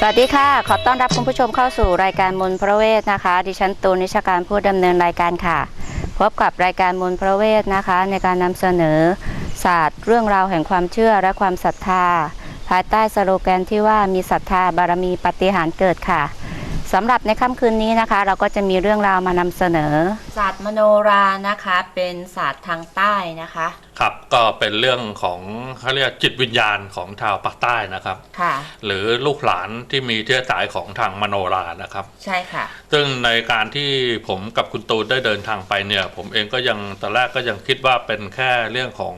สวัสดีค่ะ ขอต้อนรับคุณผู้ชมเข้าสู่รายการมนต์พระเวทนะคะ ดิฉันตูนนิชการผู้ดำเนินรายการค่ะ พบกับรายการมนต์พระเวทนะคะ ในการนำเสนอศาสตร์เรื่องราวแห่งความเชื่อและความศรัทธา ภายใต้สโลแกนที่ว่ามีศรัทธาบารมีปฏิหารเกิดค่ะ สำหรับในค่ำคืนนี้นะคะ เราก็จะมีเรื่องราวมานำเสนอ ศาสตร์มโนรานะคะเป็นศาสตร์ทางใต้นะคะ ครับก็เป็นเรื่องของเขาเรียกจิตวิญญาณของชาวภาคใต้นะครับ ค่ะ หรือลูกหลานที่มีเชื้อสายของทางมโนรานะครับ ใช่ค่ะ ซึ่งในการที่ผมกับคุณตูนได้เดินทางไปเนี่ย ผมเองก็ยังตอนแรกก็ยังคิดว่าเป็นแค่เรื่องของ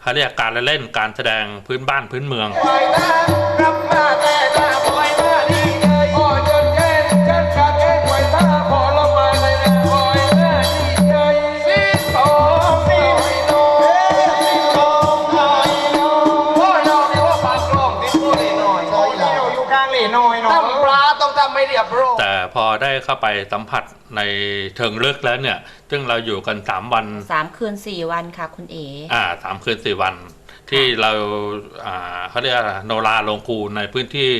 เขาเรียกการเล่นการแสดงพื้นบ้านพื้นเมืองปล่อยนะรับมาแต่ตาปล่อ ไม่เรียบร้อยแต่พอได้เข้าไปสัมผัสในเชิงลึกแล้วเนี่ย ซึ่งเราอยู่กัน 3 วันสามคืนสี่วันค่ะคุณเอ๋อ่าสามคืนสี่วัน ที่เราอ่าเขาเรียกอะไรโนราลงคูในพื้นที่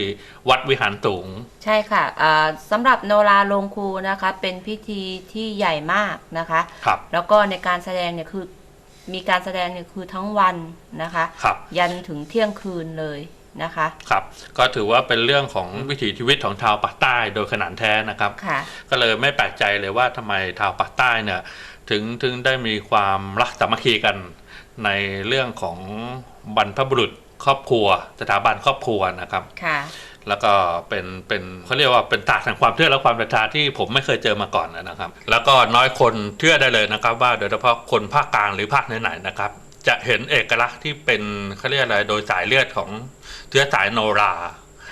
วัดวิหารสูง ใช่ค่ะอ่าสำหรับโนราลงครูนะคะ เป็นพิธีที่ใหญ่มากนะคะ ครับ แล้วก็ในการแสดงเนี่ยคือมีการแสดงเนี่ยคือทั้งวันนะคะ ครับ ยันถึงเที่ยงคืนเลย นะคะครับก็ถือว่าเป็นเรื่องของวิถีชีวิตของชาวปากใต้โดยขนานแท้นะครับค่ะก็เลยไม่แปลกใจเลยว่าทำไมชาวปากใต้เนี่ยถึงถึงได้มีความรักสามัคคีกันในเรื่องของบรรพบุรุษครอบครัว สถาบันครอบครัวนะครับค่ะแล้วก็เป็นเป็นเขาเรียกว่าเป็นศาสตร์แห่งความเชื่อและความศรัทธาที่ผมไม่เคยเจอมาก่อนนะครับ แล้วก็น้อยคนเชื่อได้เลยนะครับ ว่าโดยเฉพาะคนภาคกลางหรือภาคไหนๆนะครับ จะเห็นเอกลักษณ์ที่เป็นเขาเรียกอะไรโดยสายเลือดของเชื้อสายโนรา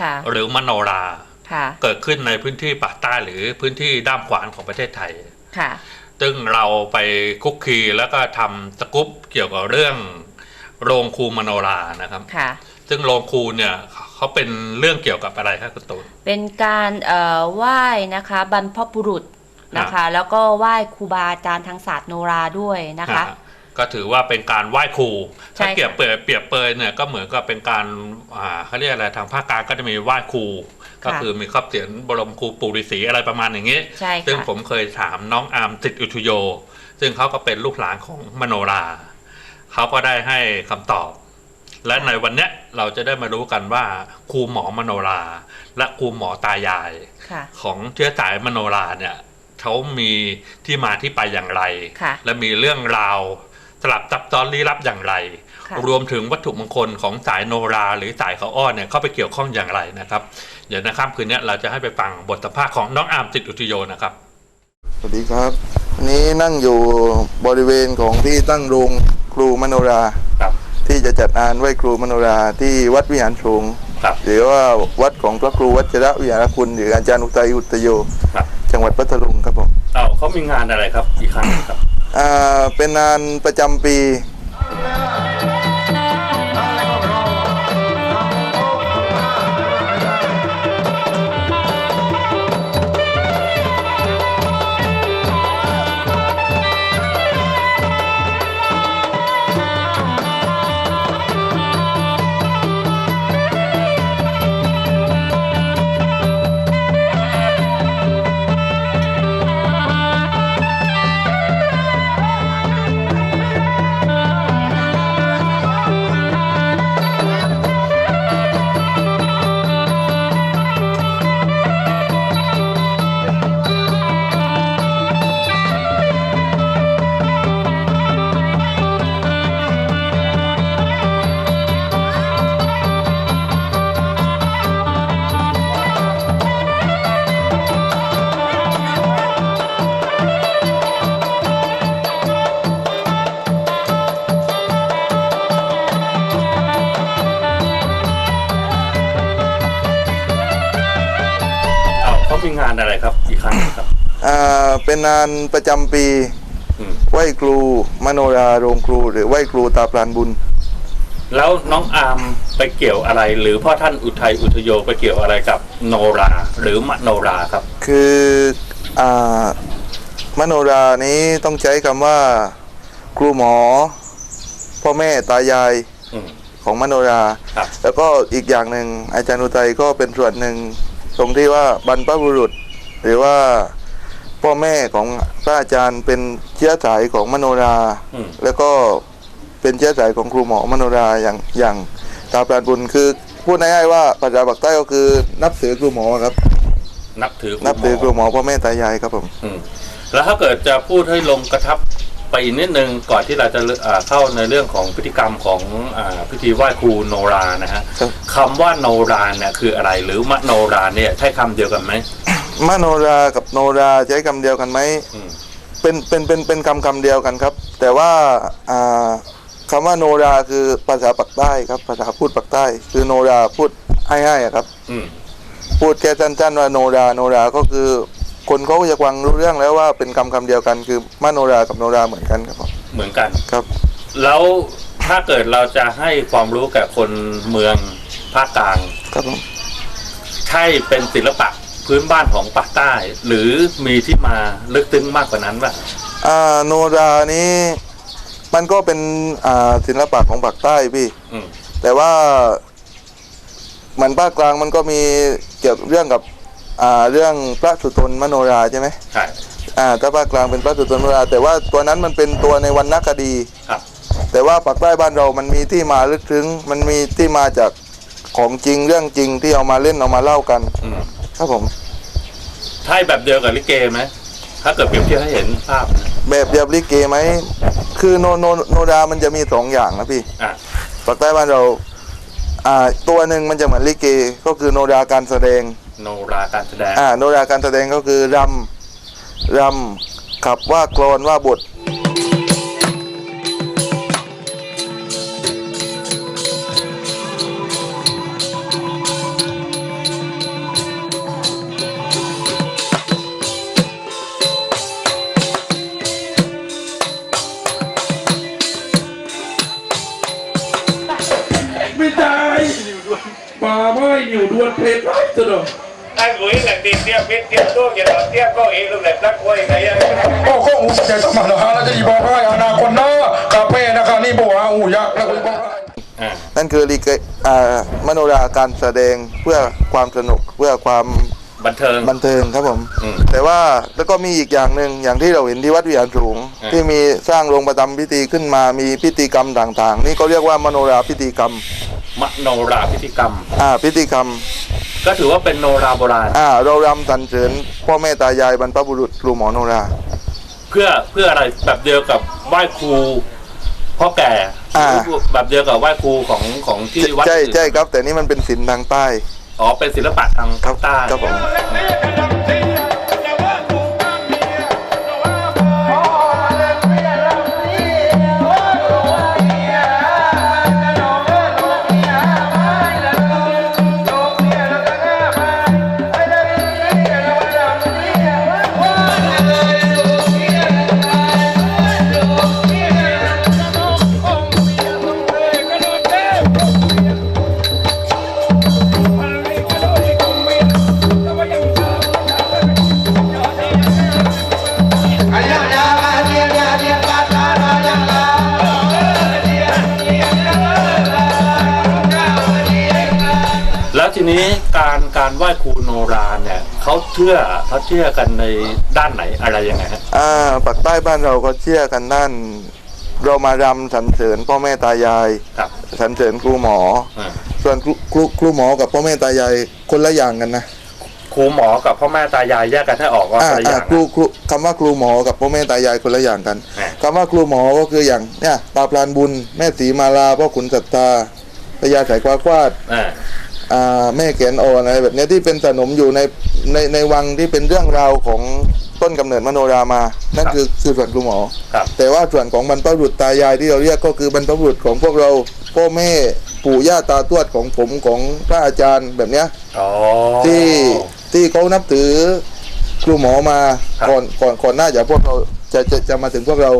ค่ะหรือมโนราค่ะเกิดขึ้นในพื้นที่ปากใต้หรือพื้นที่ด้ามขวานของประเทศไทยค่ะซึ่งเราไปคุกคีแล้วก็ทำสกู๊ปเกี่ยวกับเรื่องโรงครูมโนรานะครับค่ะซึ่งโรงครูเนี่ยเขาเป็นเรื่องเกี่ยวกับอะไรครับคุณตูนเป็นการเอ่อไหว้นะคะบรรพบุรุษนะคะ แล้วก็ไหว้ครูบาอาจารย์ทางศาสตร์โนราด้วยนะคะฮะ ก็ถือว่าเป็นการไหว้ครูใช่ถ้าค่ะเปรียบเปรยเปรียบเปรยเนี่ยก็เหมือนกับเป็นการอ่าเขาเรียกอะไรทางภาคกลางก็จะมีไหว้ครูก็คือมีครอบเสียนบรมครูปู่ฤาษีอะไรประมาณอย่างนี้ ใช่ซึ่งค่ะผมเคยถามน้องอาร์มติดอุทุโย ซึ่งเขาก็เป็นลูกหลานของมโนราเขาก็ได้ให้คำตอบ และในวันเนี้ยเราจะได้มารู้กันว่าครูหมอมโนรา และครูหมอตายาย ค่ะ ของเชื้อสายมโนราเนี่ยเขามีที่มาที่ไปอย่างไร ค่ะ และมีเรื่องราวส ลับซับซ้อนลี้ลับอย่างไรค่ะรวมถึงวัตถุมงคลของสายโนรา หรือสายเขาอ้อนเนี่ยเข้าไปเกี่ยวข้องอย่างไรนะครับ เดี๋ยวนะครับคืนนี้เราจะให้ไปฟังบทสัมภาษณ์ของน้องอาร์มจิตอุทโยนะครับ สวัสดีครับวันนี้นั่งอยู่บริเวณของที่ตั้งโรงครูมโนราครับ ที่จะจัดงานไหว้ครูมโนราที่วัดวิหารสูงครับหรือว่าวัดของพระครูวัชระวิหารคุณ หรืออาจารย์อุทัยอุตโยครับจังหวัดพัทลุงครับผมเอาเขามีงานอะไรครับอีกครั้งครับอ่า เป็นงานประจำปี เป็นงานประจำปีไหว้ครูมโนราโรงครู หรือไหว้ครูตาพรานบุญ แล้วน้องอามไปเกี่ยวอะไร หรือพ่อท่านอุทัยอุทโยไปเกี่ยวอะไรกับโนราหรือมโนราครับ คืออามโนรานี้ต้องใช้คำว่า ครูหมอ พ่อแม่ตายายอของมโนรา แล้วก็อีกอย่างหนึ่งอาจารย์อุทัยก็เป็นส่วนหนึ่งตรงที่ว่าบรรพบุรุษ หรือว่า พ่อแม่ของพระอาจารย์เป็นเชื้อสายของมโนรา อืม แล้วก็เป็นเชื้อสายของครูหมอมโนราอย่างอย่างตาปราณบุญคือพูดง่ายๆว่าปัจจาบักใต้ก็คือนับถือครูหมอครับ นับถือนับถือครูหมอพ่อแม่ตายายครับผม อืมแล้วถ้าเกิดจะพูดให้ลงกระทับไปอีกนิดนึงก่อนที่เราจะอ่าเข้าในเรื่องของพฤติกรรมของอาพิธีไหว้ครูโนรานะฮะครับ คำว่าโนราเนี่ยคืออะไร หรือมโนราเนี่ยใช่คำเดียวกันไหม มโนรากับโนราใช้คำเดียวกันไหมอืมเป็นเป็นเป็นเป็นคำคำเดียวกันครับ แต่ว่าอ่าคำว่าโนราคือภาษาปักใต้ครับ ภาษาพูดปักใต้ คือโนราพูดให้ให้อะครับอืมพูดแค่สั้นๆว่าโนราโนราก็คือ คนเขาก็จะฟังรู้เรื่องแล้วว่าเป็นคำคำเดียวกัน คือมโนรากับโนราเหมือนกันครับผมเหมือนกันครับ แล้วถ้าเกิดเราจะให้ความรู้แก่คนเมืองภาคกลางครับผมใช่เป็นศิลปะ พื้นบ้านของปากใต้ หรือมีที่มาลึกซึ้งมากกว่านั้นป่ะอ่าโนรานี้มันก็เป็นอ่าศิลปะของปักใต้พี่ อืมแต่ว่าเหมือนภาคกลางมันก็มีเกี่ยวกับเรื่องกับอ่าเรื่องพระสุตนมโนราใช่ไหมใช่อ่าถ้าภาคกลางเป็นพระสุตนมโนรา แต่ว่าตัวนั้นมันเป็นตัวในวรรณคดี ครับ แต่ว่าปากใต้บ้านเรามันมีที่มาลึกซึ้งมันมีที่มาจากของจริงเรื่องจริงที่เอามาเล่นเอามาเล่ากัน อืม ครับผมใช่แบบเดียวกับลิเกไหมถ้าเกิดเปรียบเทียบให้เห็นภาพนะแบบเดียบลิเกไหมคือโนโนโนรามันจะมีสองอย่างนะพี่อะปากใต้บ้านเราอ่าตัวหนึ่งมันจะเหมือนลิเกก็คือโนราการแสดง โนราการแสดงอ่าโนราการแสดงก็คือรำรำขับว่ากรอนว่าบท ไม่ได้ป่าไม้อยู่ดวนเพลงไรตัวเนาะ Ai gửi là tiền tiêu biết tiêu thuốc giờ đó tiêu có ý luôn là đắc quay này ก็คงใจต้องมาแล้วแล้วจะดีบอกให้อนาคตหน้ากาเฟ่นะครับนี่บอกว่าอูยักษ์แล้วก็บอกให้อ่านั่นคือลิเกอ่ามโนราการแสดงเพื่อความสนุกเพื่อความบันเทิงบันเทิงครับผมอืมแต่ว่าแล้วก็มีอีกอย่างหนึ่งอย่างที่เราเห็นที่วัดวิหารสูง ที่มีสร้างโรงประทับพิธีขึ้นมามีพิธีกรรมต่างๆ นี่ก็เรียกว่ามโนราพิธีกรรม มโนราพิธีกรรม อ่าพิธีกรรม ก็ถือว่าเป็นโนราโบราณ อ่าเรารำสรรเสริญพ่อแม่ตายายบรรพบุรุษครูหมอโนรา เพื่อเพื่ออะไรแบบเดียวกับไหว้ครูพ่อแก่อ่าหรือแบบเดียวกับไหว้ครูของของที่วัดใช่อื่นใช่ครับ แต่นี่มันเป็นศิลป์ทางใต้อ๋อเป็นศิลปะทางครัภาคใต้ ครับผมแล้ว รูโนราเนี่ยเขาเชื่อเขาเชื่อกันในด้านไหนอะไรยังไงฮะอ่าปากใต้บ้านเราก็เชื่อกันด้าน เรามารำสรรเสริญพ่อแม่ตายายครับสรรเสริญครูหมออ่าส่วนครูครูครูหมอกับพ่อแม่ตายายคนละอย่างกันนะครูหมอกับพ่อแม่ตายายแยกกันให้ออกว่าอ่าอะไรออ่าย่างครูครูคำว่าครูหมอกับพ่อแม่ตายายคนละอย่างกันอ่า คำว่าครูหมอก็คืออย่างเนี่ยตาพลานบุญ แม่สีมาลาพ่อขุนศรัทธาพญาสายกวาควาด อ่าอ่า แม่แขนอ่อนอะไรแบบเนี้ยที่เป็นสนมอยู่ในในในวังที่เป็นเรื่องราวของต้นกำเนิดมโนรามา นั่นคือคือส่วนครูหมอครับแต่ว่าส่วนของบรรพบุรุษตายายที่เราเรียกก็คือบรรพบุรุษของพวกเราพ่อแม่ปู่ย่าตาทวดของผมของพระอาจารย์แบบเนี้ยอ๋อที่ที่เขานับถือครูหมอมาครับก่อนก่อนก่อนหน้าจะพวกเราจะจะจะมาถึงพวกเรา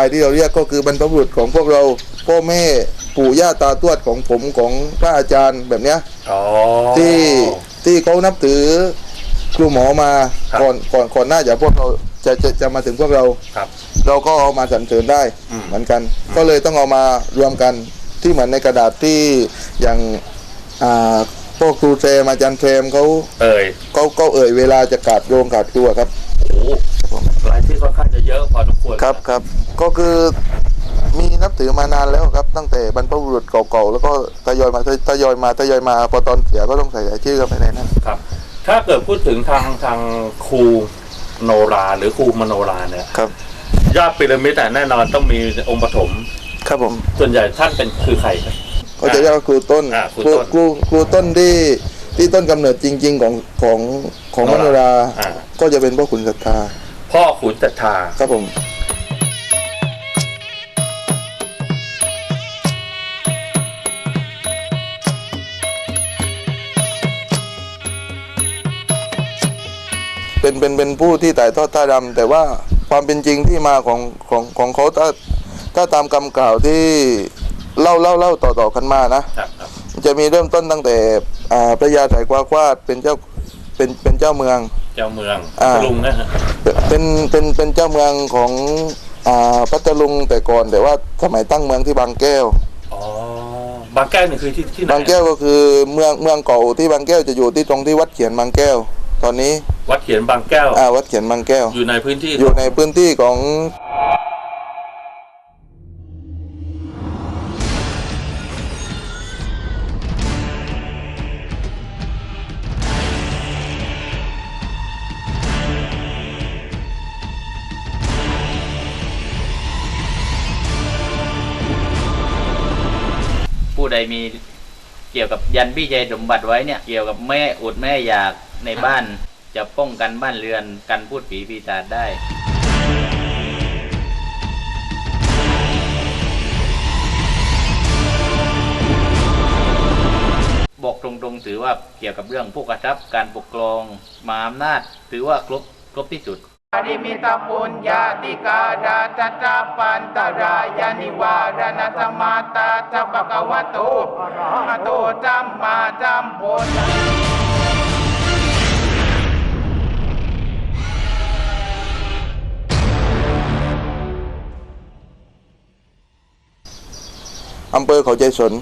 ายายที่เราเรียกก็คือบรรพบุรุษของพวกเราพ่อแม่ปู่ย่าตาทวดของผมของพระอาจารย์แบบเนี้ยอ๋อที่ที่เขานับถือครูหมอมาครับก่อนก่อนก่อนหน้าจะพวกเราจะจะจะมาถึงพวกเราครับ เราก็เอามาสรรเสริญได้อืมเหมือนกัน ก็เลยต้องเอามารวมกันที่เหมือนในกระดาษที่อย่างอ่าพวกครูเซมอาจารย์เทมเขาเอ่ยเขาเขาเอ่ยเวลาจะกาดโยงกาดตัวครับโอ้โห รายที่ค่อนข้างจะเยอะพอสมควรครับครับ ก็คือมีนับถือมานานแล้วครับ ตั้งแต่บรรพบุรุษเก่าๆแล้วก็ทยอยมาทยอยมาทยอยมาพอตอนเสียก็ต้องใส่รายชื่อเข้าไปในนั้นครับ ถ้าเกิดพูดถึงทางทางครูโนราหรือครูมโนราเนี่ยครับยอดพีระมิดอะแน่นอนต้องมีองค์ปฐมครับผมส่วนใหญ่ท่านเป็นคือใครครับก็จะเรียกว่าครูต้นอ่าครูครูต้นครูครูต้นที่ที่ต้นกำเนิดจริง ๆ ของของของมโนราโนราอ่าก็จะเป็นพ่อขุนศรัทธา พ่อขุนจัตตาครับผมเป็นเป็นเป็นผู้ที่ถ่ายทอดท่าดำแต่ว่าความเป็นจริงที่มาของของของเขาถ้าถ้าตามคำกล่าวที่เล่าเล่าเล่าต่อต่อกันมานะ ครับครับจะมีเริ่มต้นตั้งแต่อ่าพระยาไถกวาควาดเป็นเจ้า เป็นเป็นเจ้าเมือง เจ้าเมืองอ่าลุงนะฮะเป็นเป็นเป็นเจ้าเมืองของอ่าพัทลุงแต่ก่อน แต่ว่าสมัยตั้งเมืองที่บางแก้ว อ๋อบางแก้วนี่คือที่ที่ไหนบางแก้วก็คือเมืองเมืองเก่าที่บางแก้วจะอยู่ที่ตรงที่วัดเขียนบางแก้ว ตอนนี้วัดเขียนบางแก้ว อ่าวัดเขียนบางแก้ว อยู่ในพื้นที่อยู่ในพื้นที่ของ ยวกับยันพี่ใจสมบัติไว้เนี่ยเกี่ยวกับแม่อดแม่อยากในบ้าน จะป้องกันบ้านเรือนกันพูดผีปีศาจได้บอกตรงๆถือว่าเกี่ยวกับเรื่องผู้กระทับการปกครองมหาอำนาจถือว่าครบครบที่สุดอ ริมิตาปุญญาติกาดาตตาปันตรายานิวารณธรรมาตาทัปะกวะโตอะโตจัมมาจัมปุญอำเภอเขาใจสน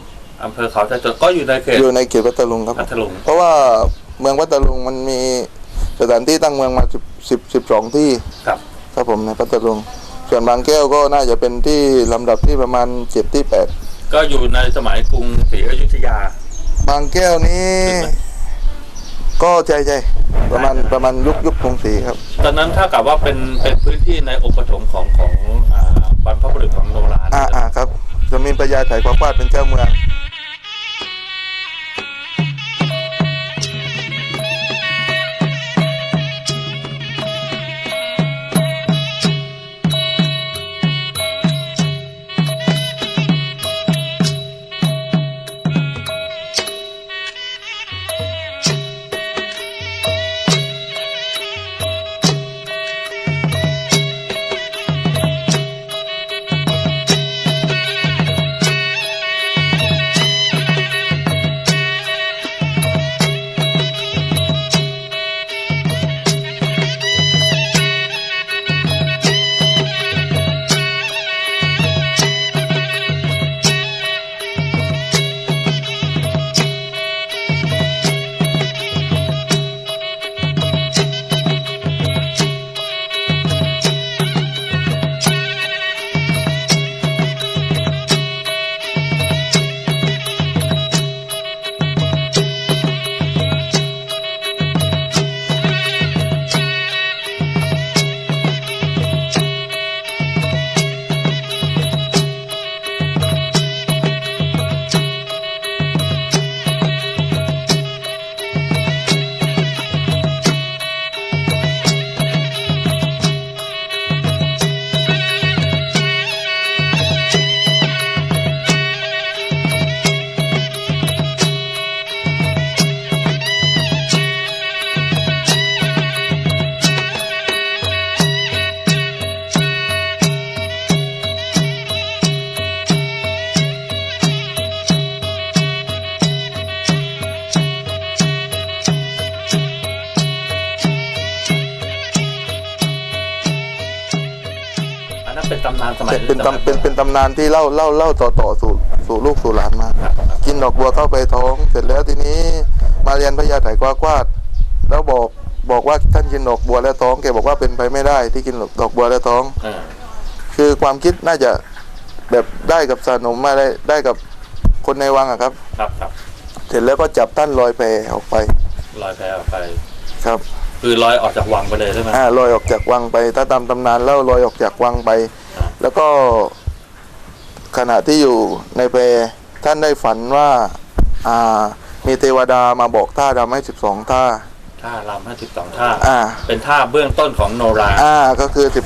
อำเภอเขาจะจดก็อยู่ในเขตอยู่ในเขตพัทลุงครับพัทลุงเพราะว่าเมืองพัทลุงมันมี สถานที่ตั้งเมืองมาสิบสิบสิบสองที่ครับ ครับผมในพัทลุงส่วนบางแก้วก็น่าจะเป็นที่ลำดับที่ประมาณเจ็ดที่แปดก็อยู่ในสมัยกรุงศรีอยุธยา บางแก้วนี้ ก็ใช่ใช่ประมาณประมาณยุคยุคกรุงศรีครับ ตอนนั้นถ้ากับว่าเป็นเป็นพื้นที่ในองค์ปฐมของของอ่าบรรพบุรุษของโนราอ่าอ่าครับ จะมีพญาไถ่ควาควาดเป็นเจ้าเมือง สมัยเป็นตำเป็นเป็นสมัยตำนานที่เล่าเล่าเล่าต่อต่อสู่สู่ลูกสู่หลานมาครับครับกินดอกบัวเข้าไปท้องเสร็จแล้วทีนี้มาเรียนพญาไถ่กวากวาด แล้วบอกบอกว่าท่านกินดอกบัวแล้วท้องแกบอกว่าเป็นไปไม่ได้ที่กินดอกบัวแล้วท้องเออคือความคิดน่าจะแบบได้กับสนมมาได้ได้กับคนในวังอะครับ ครับครับเสร็จแล้วก็จับท่านลอยแพออกไปลอยแพออกไป ครับ คือลอยออกจากวังไปเลยใช่ไหมอ่าลอยออกจากวังไป ถ้าตามตำนานแล้วลอยออกจากวังไปครับ แล้วก็ขณะที่อยู่ในแพท่านได้ฝันว่าอ่ามีเทวดามาบอกท่าดำให้สิบสองท่าท่ารำห้าสิบสองท่าอ่า เป็นท่าเบื้องต้นของโนราอ่าก็คือสิบ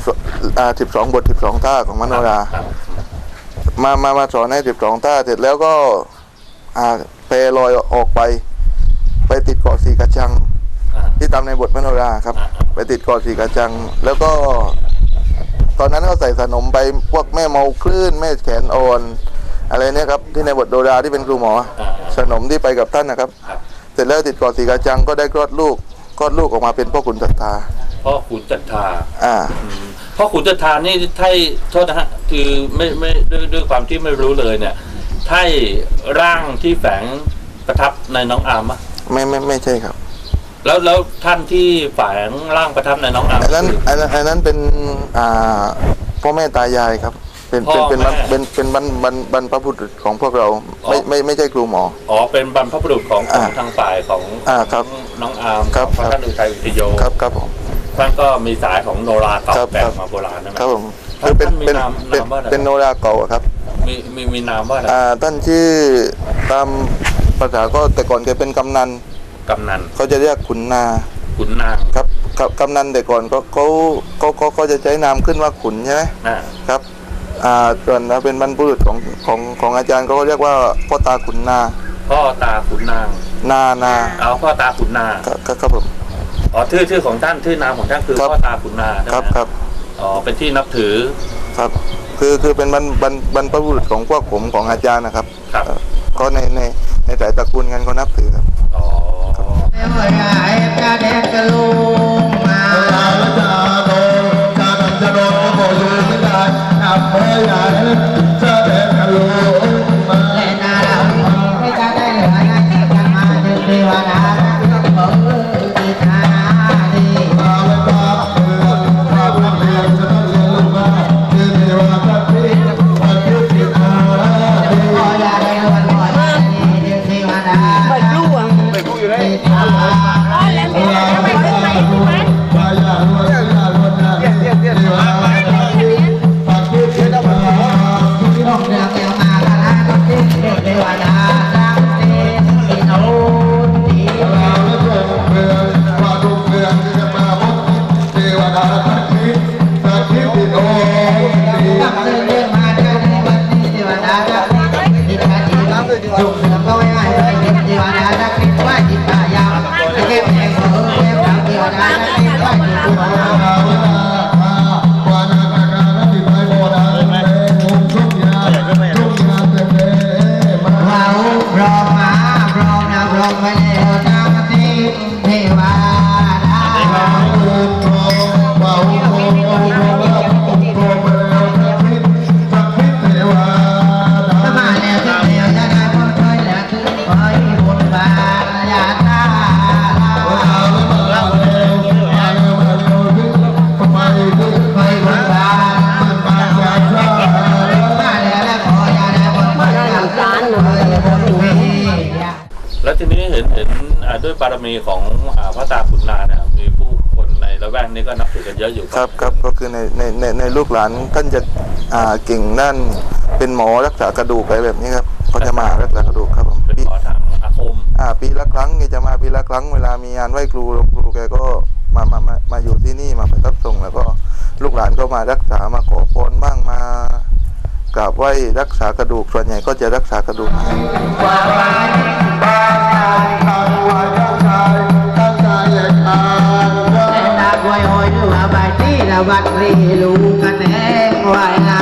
อ่าสิบสองบทสิบสองท่าของมโนรา ครับมามามาสอนให้สิบสองท่าเสร็จแล้วก็อ่าแพลอยออกไป ไปติดเกาะสีกระชัง อ่า ที่ตามในบทมโนราครับ อ่า ไปติดเกาะสีกระจัง แล้วก็ ตอนนั้นก็ใส่สนมไปพวกแม่เมาคลื่นแม่แขนอ่อน อะไรเนี่ยครับที่ในบทโดราที่เป็นครูหมออ่าสนมที่ไปกับท่านนะครับครับเสร็จแล้วติดเกาะสีกระจังก็ได้คลอดลูกคลอดลูกออกมาเป็นพ่อขุนศรัทธาพ่อขุนจันทราอ่าอืมพ่อขุนจันทรานี่ไท่โทษนะฮะคือไม่ไม่ด้วยด้วยความที่ไม่รู้เลยเนี่ยไท่ร่างที่แฝงประทับในน้องอาร์มอะไม่ไม่ไม่ใช่ครับ แล้วแล้วท่านที่แฝงร่างประทับในน้องอาร์มอันนั้นคืออันนั้นอันนั้นเป็นอ่าพ่อแม่ตายายครับ เป็นเป็นเป็นพ่อแม่เป็นเป็นบรรบรรบรรพบุรุษของพวกเราไม่อ๋อไม่ไม่ใช่ครูหมอ อ๋อเป็นบรรพบุรุษของของอ่าทางฝ่ายของอ่าครับของน้องอาร์มครับของครับ ท่านอุทัยอุทโยครับครับผม ท่านก็มีสายของโนราเก่าครับแก่ครับ มาโบราณใช่ไหมครับผมท่านคือเป็นท่านมีเป็นนามเป็นนามว่าอะไร เป็นโนราเก่าอะครับมีมีมีนามว่าอะไรอ่าท่านชื่อตามภาษาก็แต่ก่อนแกเป็นกำนัน กำนันเขาจะเรียกขุนนาขุนนางครับครับกำนันแต่ก่อนก็เขาเขาเขาเขาจะใช้นามขึ้นว่าขุนใช่ไหมอ่าครับอ่าส่วนถ้าเป็นบรรพบุรุษของของของอาจารย์เขาก็เรียกว่าพ่อตาขุนนาพ่อตาขุนนาง นานาเอาพ่อตาขุนนาครับครับครับผมอ๋อชื่อชื่อของท่านชื่อนามของท่านคือครับพ่อตาขุนนาใช่ไหมครับครับอ๋อเป็นที่นับถือครับคือคือเป็นบรรบรรบรรพบุรุษของพวกผมของอาจารย์นะครับครับเอ่อก็ในในในสายตระกูลกันก็นับถือครับ Hallelujah. อ๋อเรา ครับครับก็คือในในในในลูกหลานท่านจะอ่าเก่งด้านเป็นหมอรักษากระดูกอะไรแบบนี้ครับเขาจะมารักษากระดูกครับผมเป็นปีหมอทางอาคมอ่า ปีละครั้งแกจะมาปีละครั้งเวลามีงานไหว้ครูหลวงครูแกก็มามามามาอยู่ที่นี่มาไปรับส่งแล้วก็ลูกหลานก็มารักษามาขอพรบ้างมากราบไหว้รักษากระดูกส่วนใหญ่ก็จะรักษากระดูก อยดูว่ายที่ละวัดรีลูกันแหงไว้